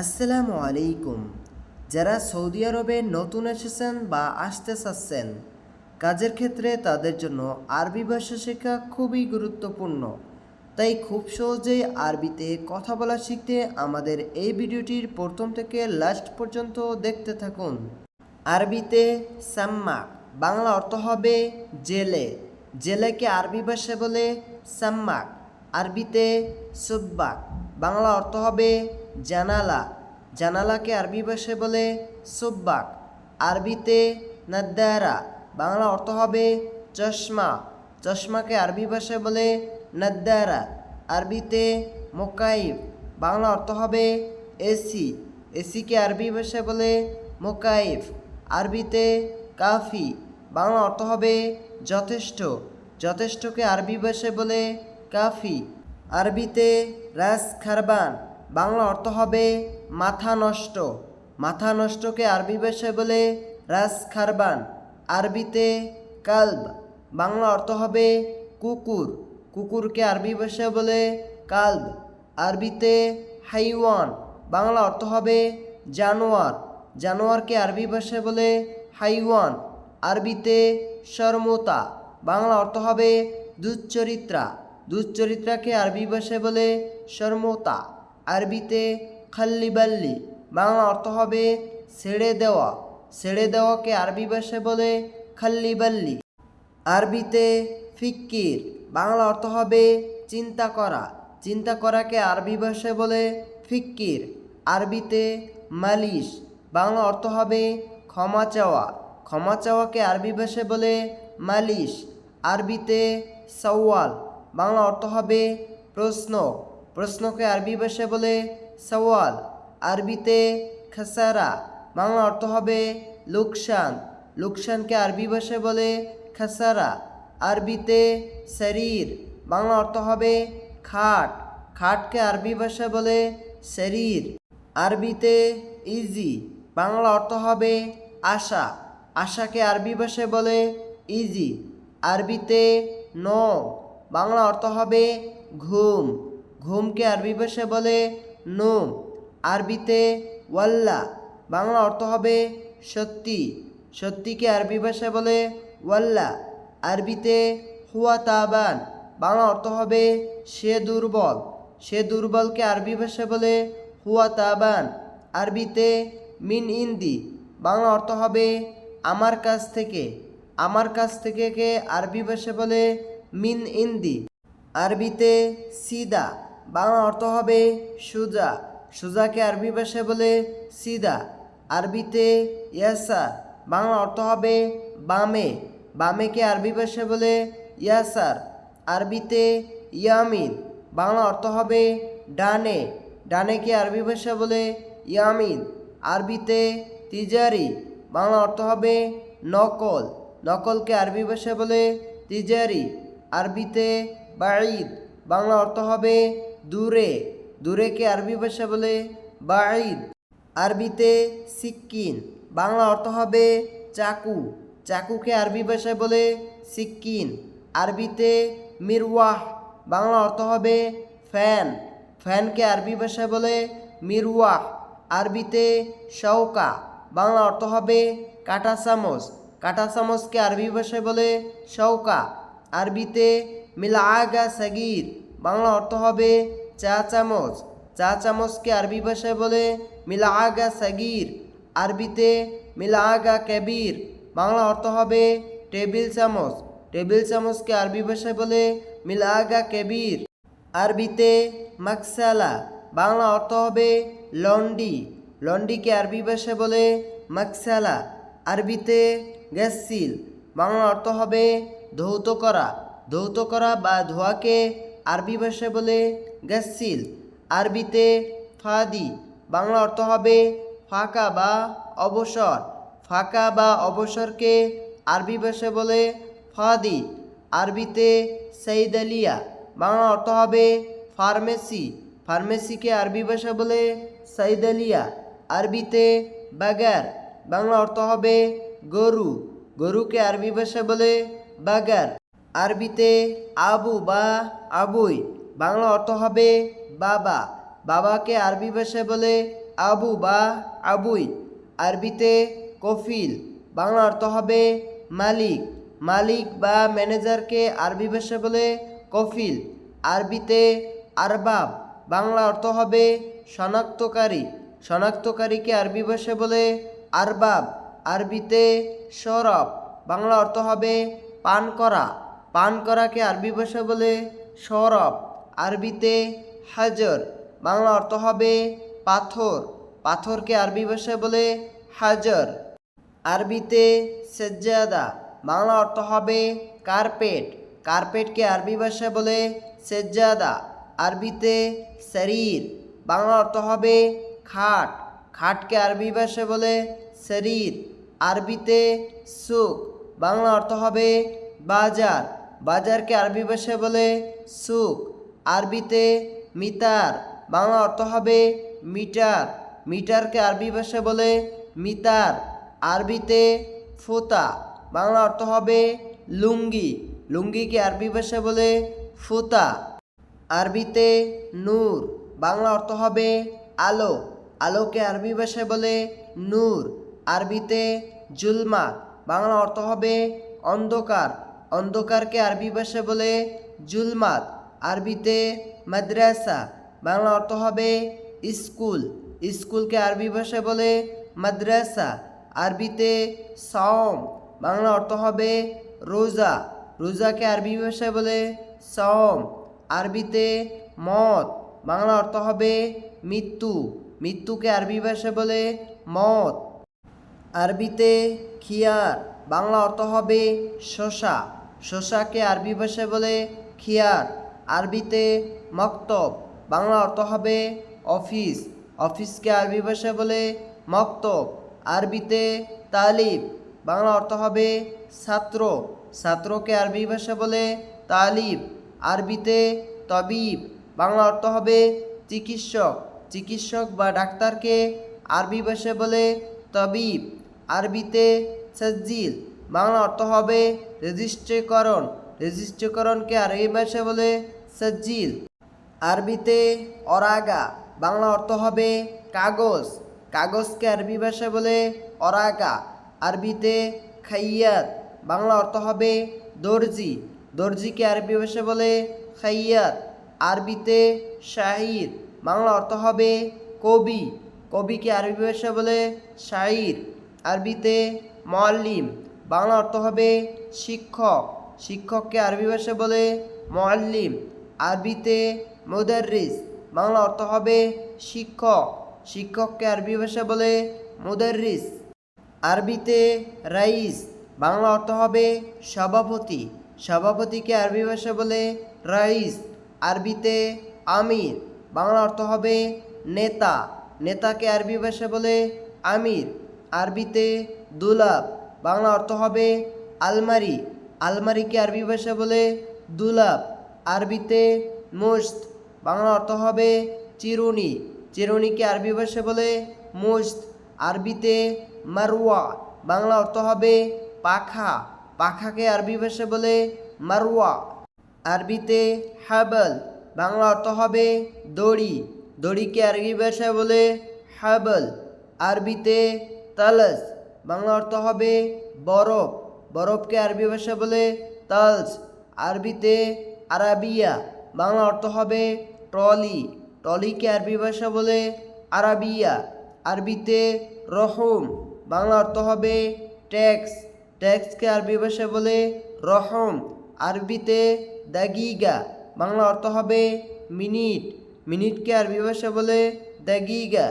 আসসালামু আলাইকুম। যারা সৌদি আরবে নতুন এসেছেন বা আসতে চাচ্ছেন, কাজের ক্ষেত্রে তাদের জন্য আরবি ভাষা শেখা খুবই গুরুত্বপূর্ণ। তাই খুব সহজেই আরবিতে কথা বলা শিখতে আমাদের এই ভিডিওটির প্রথম থেকে লাস্ট পর্যন্ত দেখতে থাকুন। আরবিতে সাম্মা, বাংলা অর্থ হবে জেলে। জেলেকে আরবি ভাষায় বলে সাম্মাক আরবিতে সুব্বাক বাংলা অর্থ হবে জানালা। জানালাকে আরবি ভাষায় বলে সুব্বাক। আরবিতে নাদ্দারা। বাংলা অর্থ হবে চশমা। চশমাকে আরবি ভাষায় বলে নাদ্দারা। আরবিতে মোকাইব। বাংলা অর্থ হবে এসি। এসিকে আরবি ভাষায় বলে মোকাইফ আরবিতে কাফি। বাংলা অর্থ হবে যথেষ্ট। যথেষ্টকে আরবি ভাষায় বলে কাফি। আরবিতে রাস খারবান। বাংলা অর্থ হবে মাথা নষ্ট। মাথা নষ্টকে আরবি ভাষায় বলে রাস খারবান, আরবিতে কালব। বাংলা অর্থ হবে কুকুর। কুকুরকে আরবি ভাষায় বলে কালব, আরবিতে হাইওয়ান। বাংলা অর্থ হবে জানোয়ার। জানোয়ারকে আরবি ভাষায় বলে হাইওয়ান, আরবিতে শর্মতা। বাংলা অর্থ হবে দুচ্চরিত্রা। দুচ্চরিত্রাকে আরবি ভাষায় বলে শর্মতা। আরবিতে খাল্লিবাল্লি বাংলা অর্থ হবে ছেড়ে দেওয়া। ছেড়ে দেওয়াকে আরবি ভাষায় বলে খাল্লিবাল্লি আরবিতে ফিক্কির। বাংলা অর্থ হবে চিন্তা করা। চিন্তা করাকে আরবি ভাষায় বলে ফিক্কির। আরবিতে মালিশ। বাংলা অর্থ হবে ক্ষমা চাওয়া। ক্ষমা চাওয়াকে আরবি ভাষায় বলে মালিশ। আরবিতে সওয়াল। বাংলা অর্থ হবে প্রশ্ন। প্রশ্নকে আরবি ভাষায় বলে সওয়াল, আরবিতে খাসারা। বাংলা অর্থ হবে লোকসান। লোকসানকে আরবি ভাষায় বলে খাসারা। আরবিতে শরীর বাংলা অর্থ হবে খাট। খাটকে আরবি ভাষায় বলে শরীর আরবিতে ইজি। বাংলা অর্থ হবে আশা। আশাকে আরবি ভাষায় বলে ইজি। আরবিতে ন। বাংলা অর্থ হবে ঘুম। ঘুমকে আরবি ভাষায় বলে নোম। আরবিতে ওয়াল্লা। বাংলা অর্থ হবে সত্যি। সত্যিকে আরবি ভাষায় বলে ওয়াল্লা। আরবিতে হুয়া তাবান। বাংলা অর্থ হবে সে দুর্বল। সে দুর্বলকে আরবি ভাষায় বলে হুয়া তাবান। আরবিতে মিন ইন্দি। বাংলা অর্থ হবে আমার কাছ থেকে। আমার কাছ থেকে কে আরবি ভাষায় বলে মিন ইন্দি। আরবিতে সিদা। বাংলা অর্থ হবে সুজা। সুজাকে আরবি ভাষায় বলে সিদা। আরবিতে ইয়াসা। বাংলা অর্থ হবে বামে। বামেকে আরবি ভাষায় বলে ইয়াসার। আরবিতে ইয়ামিন। বাংলা অর্থ হবে ডানে। ডানেকে আরবি ভাষা বলে ইয়ামিন। আরবিতে তিজারি। বাংলা অর্থ হবে নকল। নকলকে আরবি ভাষা বলে তিজারি। আরবিতে বাঈদ। বাংলা অর্থ হবে দূরে দূরেকে আরবি ভাষা বলে? বাঈদ। আরবিতে সিক্কিন বাংলা অর্থ হবে চাকু। চাকুকে আরবি ভাষায় বলে? সিক্কিন আরবিতে মিরওয়াহ, বাংলা অর্থ হবে ফ্যান। ফ্যানকে আরবি ভাষায় বলে? মিরওয়াহ। আরবিতে শৌকা বাংলা অর্থ হবে কাটা চামচ। কাটা চামচকে আরবি ভাষায় বলে? শৌকা আরবিতে মিলাগা সাগির বাংলা অর্থ হবে চা চামচ। চা চামচকে আরবি ভাষায় বলে মিলাগা সাগির, আরবিতে মিলাগা কেবির। বাংলা অর্থ হবে টেবিল চামচ। টেবিল চামচকে আরবি ভাষায় বলে মিলাগা কেবির। আরবিতে মাকসালা। বাংলা অর্থ হবে লন্ডি। লন্ডিকে আরবি ভাষায় বলে মাকসালা। আরবিতে গ্যাসিল বাংলা অর্থ হবে ধৌত করা। ধৌত করা বা ধোয়াকে আরবি ভাষায় বলে গ্যাসিল আরবিতে ফাদি, বাংলা অর্থ হবে ফাঁকা বা অবসর। ফাঁকা বা অবসরকে আরবি ভাষায় বলে ফাদি। আরবিতে সঈদ আলিয়া বাংলা অর্থ হবে ফার্মেসি। ফার্মেসিকে আরবি ভাষা বলে সঈদ আলিয়া আরবিতে বাগার, বাংলা অর্থ হবে গরু। গরুকে আরবি ভাষা বলে বাগার। আরবিতে আবু বা আবুই। বাংলা অর্থ হবে বাবা। বাবাকে আরবি ভাষায় বলে আবু বা আবুই। আরবিতে কফিল। বাংলা অর্থ হবে মালিক। মালিক বা ম্যানেজারকে আরবি ভাষা বলে কফিল। আরবিতে আরবাব। বাংলা অর্থ হবে শনাক্তকারী। শনাক্তকারীকে আরবি ভাষা বলে আরবাব। আরবিতে সরব। বাংলা অর্থ হবে পান করা। পান করাকে আরবি ভাষা বলে সরব আরবিতে হাজর, বাংলা অর্থ হবে পাথর। পাথরকে আরবি ভাষা বলে হাজর। আরবিতে সেজ্জাদা, বাংলা অর্থ হবে কার্পেট। কার্পেটকে আরবি ভাষা বলে সেজ্জাদা। আরবিতে শরীর, বাংলা অর্থ হবে খাট। খাটকে আরবি ভাষা বলে শরীর। আরবিতে সুখ, বাংলা অর্থ হবে বাজার। বাজারকে আরবি ভাষা বলে সুক আরবিতে মিতার, বাংলা অর্থ হবে মিটার। মিটারকে আরবি ভাষা বলে মিতার। আরবিতে ফোতা, বাংলা অর্থ হবে লুঙ্গি। লুঙ্গিকে আরবি ভাষা বলে ফুতা। আরবিতে নূর, বাংলা অর্থ হবে আলো। আলোকে আরবি ভাষায় বলে নূর। আরবিতে জুলমা, বাংলা অর্থ হবে অন্ধকার। অন্ধকারকে আরবি ভাষা বলে জুলমাত। আরবিতে মাদ্রাসা, বাংলা অর্থ হবে স্কুল। স্কুলকে আরবি ভাষায় বলে মাদ্রাসা। আরবিতে সম বাংলা অর্থ হবে রোজা। রোজাকে আরবি ভাষায় বলে সম আরবিতে মত, বাংলা অর্থ হবে মৃত্যু। মৃত্যুকে আরবি ভাষায় বলে মত। আরবিতে খিয়ার, বাংলা অর্থ হবে শশা। শশাকে আরবি ভাষায় বলে খিয়ার, আরবিতে মক্তব, বাংলা অর্থ হবে অফিস। অফিসকে আরবি ভাষায় বলে মক্তব, আরবিতে তালিব, বাংলা অর্থ হবে ছাত্র। ছাত্রকে আরবি ভাষা বলে তালিব, আরবিতে তবিব, বাংলা অর্থ হবে চিকিৎসক। চিকিৎসক বা ডাক্তারকে আরবি ভাষায় বলে তবিব, আরবিতে সজ্জিল। বাংলা অর্থ হবে রেজিস্ট্রিকরণ। রেজিস্ট্রিকরণকে আরবি ভাষায় বলে সজ্জিল। আরবিতে অরাগা, বাংলা অর্থ হবে কাগজ। কাগজকে আরবি ভাষায় বলে অরাগা। আরবিতে খাইয়াত, বাংলা অর্থ হবে দর্জি। দর্জিকে আরবি ভাষায় বলে খাইয়াত। আরবিতে শাহির, বাংলা অর্থ হবে কবি। কবিকে আরবি ভাষা বলে শাইর আরবিতে মল্লিম বাংলা অর্থ হবে শিক্ষক। শিক্ষককে আরবি ভাষা বলে মল্লিম আরবিতে মুদার্রিস। বাংলা অর্থ হবে শিক্ষক। শিক্ষককে আরবি ভাষা বলে মুদার্রিস। আরবিতে রাইস। বাংলা অর্থ হবে সভাপতি। সভাপতিকে আরবি ভাষা বলে রাইস। আরবিতে আমির। বাংলা অর্থ হবে নেতা। নেতাকে আরবি ভাষা বলে আমির। আরবিতে দুলাব বাংলা অর্থ হবে আলমারি। আলমারিকে আরবি ভাষা বলে দুলাপ আরবিতে মুস্ত বাংলা অর্থ হবে চিরুনি। চিরুনিকে আরবি ভাষা বলে মুস্ত আরবিতে মারুয়া বাংলা অর্থ হবে পাখা। পাখাকে আরবি ভাষা বলে মারুয়া আরবিতে হাবল। বাংলা অর্থ হবে দড়ি। দড়িকে আরবি ভাষায় বলে হাবল। আরবিতে তালস বাংলা অর্থ হবে বরফ। বরফকে আরবি ভাষা বলে তালস, আরবিতে আরাবিয়া। বাংলা অর্থ হবে ট্রলি। ট্রলিকে আরবি ভাষা বলে আরাবিয়া। আরবিতে রহম। বাংলা অর্থ হবে ট্যাক্স। ট্যাক্সকে আরবি ভাষা বলে রহম। আরবিতে দাগিগা। বাংলা অর্থ হবে মিনিট। মিনিটকে আরবি ভাষা বলে দাগিগা।